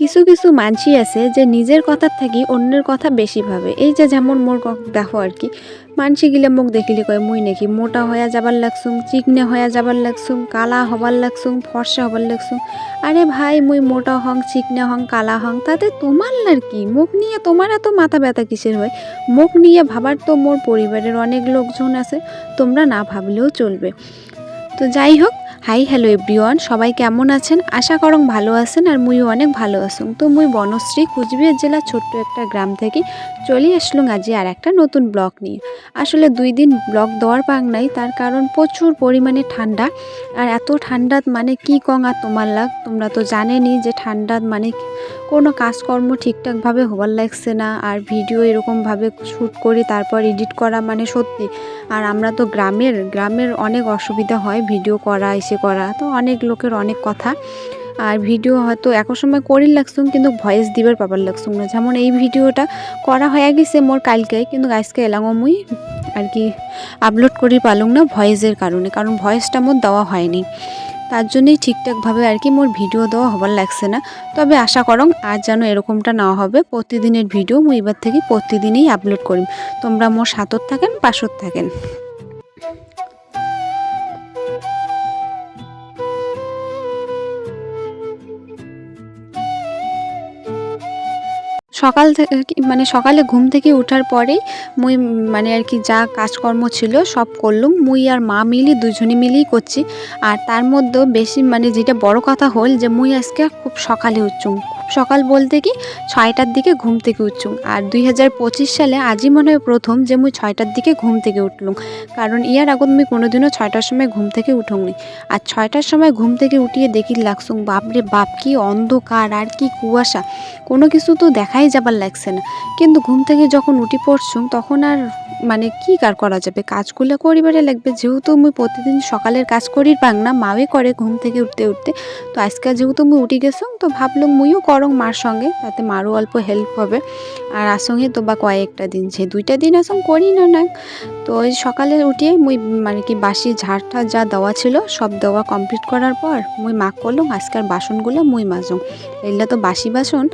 কিছু কিছু মানসি আছে যে নিজের কথার থাকি অন্যের কথা বেশি ভাবে। এই যে যেমন মোর দেখো আর কি, মানসি গিলে মোক দেখিলে কয়, মুই নাকি মোটা হয়ে যাবার লাগছুম চিকনে হয়ে যাবার লাগছুম কালা হবার লাগছুম ফর্সা হবার লাগছুম আরে ভাই, মুই মোটা হং, চিকনে হং, কালা হং, তাতে তোমার আর কি? মুখ নিয়ে তোমার এত মাথা ব্যথা কিসের হয়? মুখ নিয়ে ভাবার তো মোর পরিবারের অনেক লোকজন আছে, তোমরা না ভাবলেও চলবে। তো যাই হোক হাই হ্যালো এভরিওয়ান সবাই কেমন আছেন? আশা করং ভালো আছেন আর মুই অনেক ভালো আছুন তো মুই বনশ্রী কুচবিহার জেলার ছোট্ট একটা গ্রাম থেকে চলে আসলুম আজি আর একটা নতুন ব্লক নিয়ে। আসলে দুই দিন ব্লক দেওয়ার পাক নাই, তার কারণ প্রচুর পরিমাণে ঠান্ডা। আর এত ঠান্ডাত মানে কি কং আর তোমার লাগ? তোমরা তো জানেনি যে ঠান্ডাত মানে কোনো কাজকর্ম ঠিকঠাকভাবে হবার লাগছে না আর ভিডিও এরকমভাবে শ্যুট করি, তারপর এডিট করা মানে সত্যি। আর আমরা তো গ্রামের গ্রামের অনেক অসুবিধা হয় ভিডিও করা, এসে করা, তো অনেক লোকের অনেক কথা। আর ভিডিও হয়তো এক সময় করি লাগছুম কিন্তু ভয়েস দিবার পাবার লাগছুম না। যেমন এই ভিডিওটা করা হয়ে গেছে মোর কালকে, কিন্তু আজকে এলাম মুই আর কি আপলোড করি পালুম না ভয়েসের কারণে, কারণ ভয়েসটা মোর দেওয়া হয়নি। তার জন্যই ঠিকঠাকভাবে আর কি মোর ভিডিও দেওয়া হবার লাগছে না। তবে আশা করং আর যেন এরকমটা না হবে। প্রতিদিনের ভিডিও মুই এবার থেকে প্রতিদিনই আপলোড করি তোমরা মোর সাতর থাকেন পাশত থাকেন। সকাল মানে সকালে ঘুম থেকে উঠার পরেই মুই মানে আর কি যা কাজকর্ম ছিল সব করলুম। মুই আর মা মিলি দুজনে মিলেই করছি। আর তার মধ্যেও বেশি মানে যেটা বড় কথা হল যে মুই আজকে খুব সকালে উঠছুম সকাল বলতে কি ছয়টার দিকে ঘুম থেকে উঠছুম। আর দুই হাজার পঁচিশ সালে আজই মনে হয় প্রথম যে মুই ছয়টার দিকে ঘুম থেকে উঠলুম। কারণ ইয়ার আগত মুই কোনোদিনও ছয়টার সময় ঘুম থেকে উঠুংনি। আর ছয়টার সময় ঘুম থেকে উঠিয়ে দেখি লাগছুম, বাপরে বাপ, কি অন্ধকার আর কি কুয়াশা। কোনো কিছু তো দেখাই যাবার লাগছে না। কিন্তু ঘুম থেকে যখন উঠি পড়ছুম, তখন আর মানে কি কার করা যাবে? কাজগুলো করিবারে লাগবে। যেহেতু মুই প্রতিদিন সকালের কাজ করির পাং না মাওই করে ঘুম থেকে উঠতে উঠতে। তো আজকে যেহেতু মুই উঠি গেছুম, তো ভাবলাম মুইও করং। মার সঙ্গে, তাতে মারও অল্প হেল্প হবে। আর আসঙ্গে তো বা কয়েকটা দিন যে দুইটা দিন আসং করি না না। তো ওই সকালে উঠিয়ে মুই মানে কি বাসি ঝাড়টা যা দেওয়া ছিল, সব দেওয়া কমপ্লিট করার পর মুই মাক করলাম আজকের বাসনগুলো মুই মাজুম। এগুলো তো বাসি বাসন।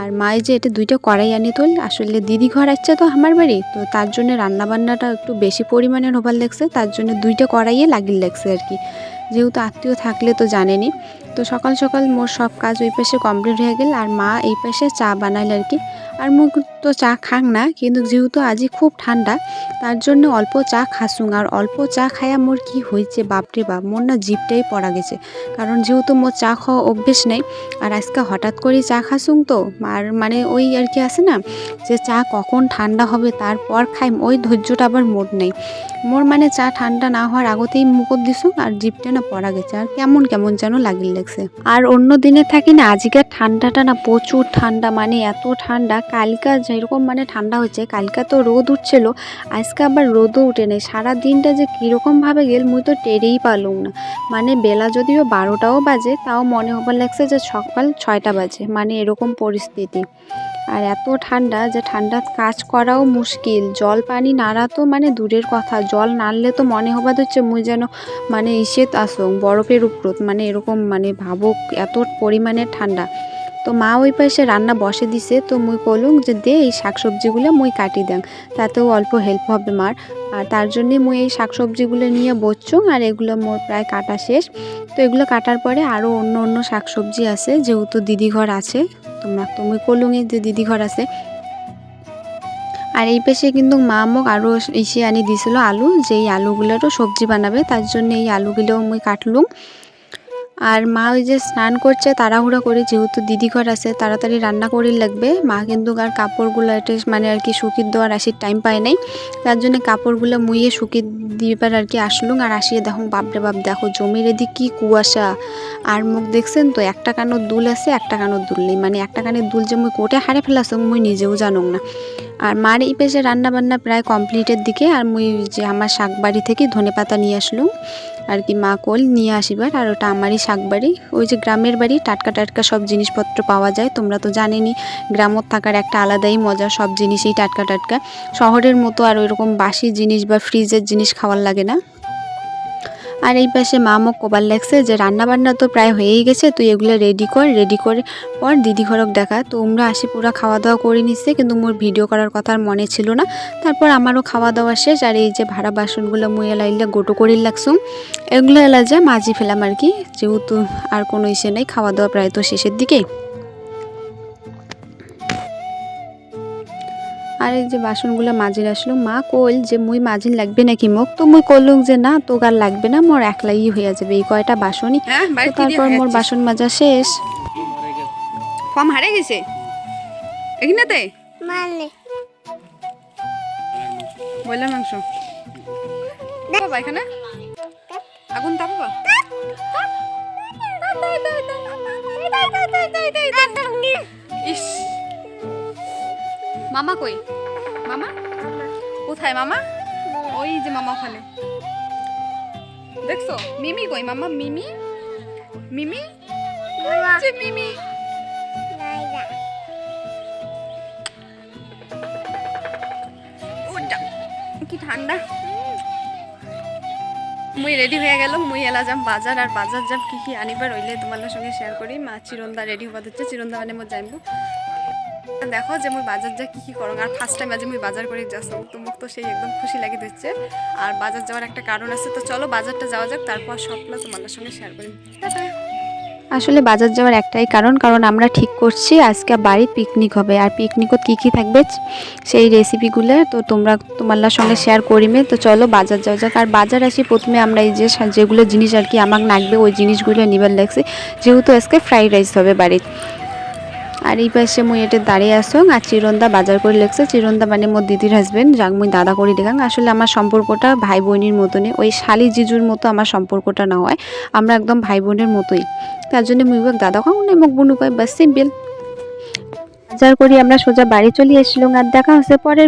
আর মায়ে যে এটা দুইটা কড়াই আনি তোল, আসলে দিদি ঘর আসছে তো আমার বাড়ি, তো তার জন্য রান্নাবান্নাটা একটু বেশি পরিমাণে হবার লাগছে তার জন্য দুইটা কড়াইয়ে লাগিয়ে লাগছে আর কি। যেহেতু আত্মীয় থাকলে তো জানেনি। তো সকাল সকাল মোর সব কাজ ওই পাশে কমপ্লিট হয়ে গেল আর মা এই পাশে চা বানাইল আর কি। আর মুখ তো চা খাং না, কিন্তু যেহেতু আজি খুব ঠান্ডা, তার জন্য অল্প চা খাসুং। আর অল্প চা খায়া মোর কি হয়েছে বাপরে বাপ, মোর না জিপটাই পড়া গেছে। কারণ যেহেতু মোর চা খাওয়া অভ্যেস নেই, আর আজকে হঠাৎ করে চা খাসুং তো, আর মানে ওই আর কি আছে না, যে চা কখন ঠান্ডা হবে তারপর খাইম ওই ধৈর্যটা আবার মোর নেই। মোর মানে চা ঠান্ডা না হওয়ার আগতেই মুখত দিছুং আর জিপটা না পড়া গেছে। আর কেমন কেমন যেন লাগিল লাগছে। আর অন্য দিনে থাকি না, আজকের ঠান্ডাটা না প্রচুর ঠান্ডা মানে এত ঠান্ডা কালকা যেরকম মানে ঠান্ডা হচ্ছে, কালকা তো রোদ উঠছিল, আজকে আবার রোদও উঠে নেই। সারা দিনটা যে কীরকমভাবে গেল মুই তো টেরেই পারলুম না। মানে বেলা যদিও বারোটাও বাজে, তাও মনে হবার লাগছে যে সকাল ছয়টা বাজে মানে এরকম পরিস্থিতি। আর এত ঠান্ডা যে ঠান্ডাত কাজ করাও মুশকিল। জল পানি নাড়া তো মানে দূরের কথা, জল নাড়লে তো মনে হবার হচ্ছে মুই যেন মানে ইসেত আসং বরফের উপরত মানে এরকম মানে ভাবুক এত পরিমাণে ঠান্ডা। তো মা ওই পাশে রান্না বসে দিছে, তো মুই কলুম যে দে এই শাকসবজিগুলো মুই কাটি দেন, তাতেও অল্প হেল্প হবে মার। আর তার জন্যে মুই এই শাকসবজিগুলো নিয়ে বসছুং আর এগুলো মোর প্রায় কাটা শেষ। তো এগুলো কাটার পরে আরও অন্য অন্য শাকসবজি আছে, যেহেতু দিদিঘর আছে, তোমরা তো মুই কলুঙে যে দিদিঘর আছে। আর এই পাশে কিন্তু মা মোক আরও ইসে আনি দিছিল আলু, যেই আলুগুলোরও সবজি বানাবে, তার জন্য এই আলুগুলোও মুই কাটলুম। আর মা ওই যে স্নান করছে, তাড়াহুড়া করে যেহেতু দিদি ঘর আছে, তাড়াতাড়ি রান্না করি লাগবে। মা কিন্তু আর কাপড়গুলো এটা মানে আর কি শুকিয়ে দেওয়ার আসির টাইম পায় নাই। তার জন্য কাপড়গুলো মুইয়ে শুকিয়ে দিবার আর কি আসলুম আর আসিয়ে দেখো, বাপরে বাপ, দেখো জমির এদিক কি কুয়াশা। আর মুখ দেখছেন তো, একটা কানোর দুল আছে, একটা কানোর দুল নেই। মানে একটা কানের দুল যে মুই কোটে হারে ফেলাছং, মুই নিজেও জানুং না। আর মার এই পেশে রান্নাবান্না প্রায় কমপ্লিটের দিকে, আর মুই যে আমার শাকবাড়ি থেকে ধনে পাতা নিয়ে আসলুম, আর কি মা কোল নিয়ে আসিবার, আর ওটা আমারই শাকবাড়ি। ওই যে গ্রামের বাড়ি, টাটকা টাটকা সব জিনিসপত্র পাওয়া যায়, তোমরা তো জানেনি, গ্রামত থাকার একটা আলাদাই মজা, সব জিনিসই টাটকা টাটকা। শহরের মতো আর ওইরকম বাসি জিনিস বা ফ্রিজের জিনিস খাওয়ার লাগে না। আর এই পাশে মা মোক কবার লাগছে যে রান্না বান্না তো প্রায় হয়েই গেছে, তুই এগুলো রেডি কর রেডি করে পর দিদি ঘরক দেখা। তো আমরা আসি পুরো খাওয়া দাওয়া করে নিচ্ছে, কিন্তু মোর ভিডিও করার কথা আর মনে ছিল না। তারপর আমারও খাওয়া দাওয়া শেষ, আর এই যে ভাড়া বাসনগুলো মুই এলা ইল্লা গোটো করে লাগছুম এগুলো এলা যা মাজি ফেলাম আর কি, যেহেতু আর কোনো ইসে নেই খাওয়া দাওয়া প্রায় তো শেষের দিকেই। আর এই যে বাসনগুলো মাজির আসলো মা কইল যে মুই মাজিন লাগবে নাকি মোক তো মুই কইলুম যে না তোক আর লাগবে না মোর একলাই হয়ে যাবে এই কয়টা বাসনই। হ্যাঁ তো তারপর মোর বাসন মাজা শেষ। ফর্ম হারে গেছে? এখানেতে মানে বয়লার মাংস। বাবা এখানে? আগুন তাপাবা। ইস। মামা কই? মামা? কোথায় মামা? ওই যে মামা ওখানে। দেখছ? মিমি কই? মামা মিমি? মিমি? মিমি। কি ঠান্ডা। মুই রেডি হয়ে গেল। মুই এলা যাম বাজার। আর বাজার যাম কি কি আনিবার হইলে তোমার সঙ্গে শেয়ার করি। মা চিরন্দা রেডি হবা দিচ্ছে। চিরন্দা মানে মোর জানব দেখো যে মুই বাজার যা কি কি করং, আর ফার্স্ট টাইম আজ মুই বাজার করে যাচ্ছি তো মোক তো সেই একদম খুশি লাগি দিচ্ছে। আর বাজার যাওয়ার একটা কারণ আছে, তো চলো বাজারটা যাওয়া যাক, তারপর সবগুলো তোমার সঙ্গে শেয়ার করি। আসলে বাজার যাওয়ার একটাই কারণ কারণ আমরা ঠিক করছি আজকে বাড়ি পিকনিক হবে। আর পিকনিকত কী কী থাকবে সেই রেসিপিগুলো তো তোমরা তোমার সঙ্গে শেয়ার করিমে। তো চলো বাজার যাওয়া যাক। আর বাজার আসি প্রথমে আমরা এই যে যেগুলো জিনিস আর কি আমাকে লাগবে, ওই জিনিসগুলো নিবার লাগছে। যেহেতু আজকে ফ্রাইড রাইস হবে বাড়িতে আর এই পাশে মুই এটা দাঁড়িয়ে আসং, আর চিরন্দা বাজার করে লেগছে। চিরন্দা মানে মোর দিদির হাজবেন্ড যাক মুই দাদা করে দেখাং। আসলে আমার সম্পর্কটা ভাই বোনের মতনই। ওই শালি জিজুর মতো আমার সম্পর্কটা না হয়। আমরা একদম ভাই বোনের মতোই। তার জন্য মুই দাদা খাও না মোক বুনু কয় বাস সিম্পল বাজার করি আমরা সোজা বাড়ি চলে এসেছিলাম আর দেখা হচ্ছে পরের